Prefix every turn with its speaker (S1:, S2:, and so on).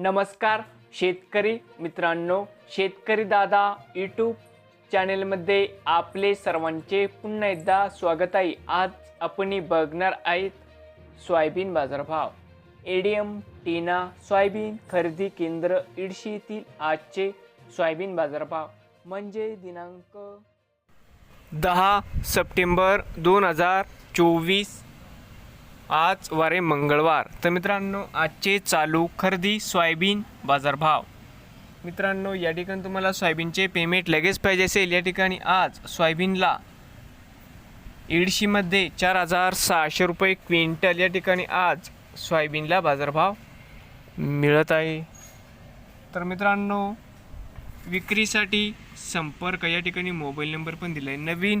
S1: नमस्कार शेतकरी मित्रांनो शेतकरी दादा यूट्यूब चॅनेलमध्ये आपले सर्वांचे पुन्हा एकदा स्वागत आहे. आज आपण बघणार आहेत सोयाबीन बाजारभाव. एडीएम टीना सोयाबीन खरेदी केंद्र इडशी येथील आजचे सोयाबीन बाजारभाव. म्हणजे दिनांक दहा सप्टेंबर दोन हजार चोवीस आज वारे मंगळवार. तर मित्रांनो आजचे चालू खरेदी सोयाबीन बाजारभाव. मित्रांनो या ठिकाणी तुम्हाला सोयाबीनचे पेमेंट लगेच पाहिजे असेल. या ठिकाणी आज सोयाबीनला एडशीमध्ये चार हजार सहाशे रुपये क्विंटल या ठिकाणी आज सोयाबीनला बाजारभाव मिळत आहे. तर मित्रांनो विक्रीसाठी संपर्क या ठिकाणी मोबाईल नंबर पण दिला आहे नवीन